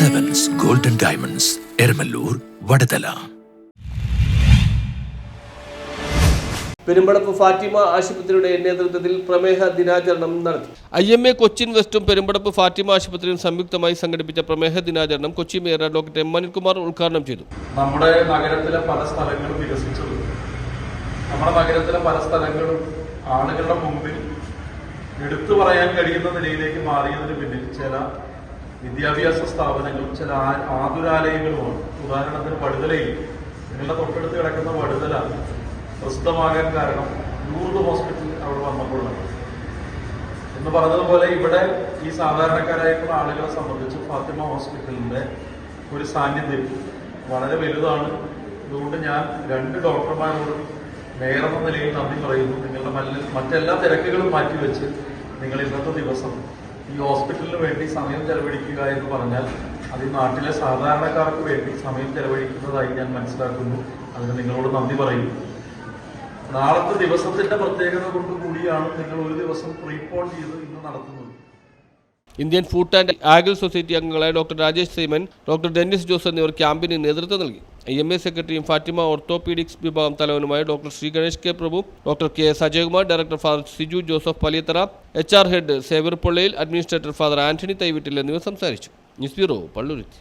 Diamonds Eramalloor Vadathala Perumpadappu Fatima ആശുപത്രിയുടെ നേതൃത്വത്തിൽ പ്രമേഹ ദിനാചരണം നടത്തി. ഐ എം എ കൊച്ചിൻ വെസ്റ്റും പെരുമ്പടപ്പ് ഫാറ്റിമ ആശുപത്രിയും സംയുക്തമായി സംഘടിപ്പിച്ച പ്രമേഹ ദിനാചരണം Kochi mayor doctor M Anilkumar ഉദ്ഘാടനം ചെയ്തു. നമ്മുടെ നഗരത്തിലെ പല സ്ഥലങ്ങളും വികസിച്ചത് നമ്മുടെ നഗരത്തിലെ പല സ്ഥലങ്ങളും ആളുകളുടെ മുമ്പിൽ എടുത്തു പറയാൻ കഴിയുന്ന നിലയിലേക്ക് മാറിയതിന് പിന്നിൽ ചില വിദ്യാഭ്യാസ സ്ഥാപനങ്ങളും ചില ആതുരാലയങ്ങളുമാണ്. ഉദാഹരണത്തിന് വടുതലയിൽ നിങ്ങളുടെ തൊട്ടടുത്ത് കിടക്കുന്ന വടുതല പ്രസിദ്ധമാകാൻ കാരണം ലൂർദ് ഹോസ്പിറ്റൽ അവിടെ വന്നപ്പോഴാണ്. എന്ന് പറഞ്ഞതുപോലെ ഇവിടെ ഈ സാധാരണക്കാരായിട്ടുള്ള ആളുകളെ സംബന്ധിച്ച് ഫാത്തിമ ഹോസ്പിറ്റലിന്റെ ഒരു സാന്നിധ്യം വളരെ വലുതാണ്. അതുകൊണ്ട് ഞാൻ രണ്ട് ഡോക്ടർമാരോട് മേയർ നിലയിൽ നന്ദി പറയുന്നു. നിങ്ങളുടെ മറ്റെല്ലാ തിരക്കുകളും മാറ്റിവെച്ച് നിങ്ങൾ ഇന്നത്തെ ദിവസം ഈ ഹോസ്പിറ്റലിന് വേണ്ടി സമയം ചെലവഴിക്കുക എന്ന് പറഞ്ഞാൽ അത് നാട്ടിലെ സാധാരണക്കാർക്ക് വേണ്ടി സമയം ചെലവഴിക്കുന്നതായി ഞാൻ മനസ്സിലാക്കുന്നു. അതിന് നിങ്ങളോട് നന്ദി പറയുന്നു. നാളത്തെ ദിവസത്തിന്റെ പ്രത്യേകത കൊണ്ട് കൂടിയാണ് നിങ്ങൾ ഒരു ദിവസം പ്രീപോൺ ചെയ്ത് ഇന്ന് നടത്തുന്നത്. ഇന്ത്യൻ ഫുഡ് ആൻഡ് ആഗിൽ സൊസൈറ്റി അംഗങ്ങളായ doctor Rajesh Seeman doctor Dennis Jose എന്നിവർ ക്യാമ്പിന് നേതൃത്വം നൽകി. എം എ സെക്രട്ടറിയും ഫാറ്റിമ ഓർത്തോപീഡിക്സ് വിഭാഗം തലവനുമായ doctor Sree Ganesh K Prabhu doctor K S Ajayakumar director father Siju Joseph Paliyathara H R head saver administrator father Antony Thaivittil എന്നിവർ സംസാരിച്ചു. News bureau Palluruthy.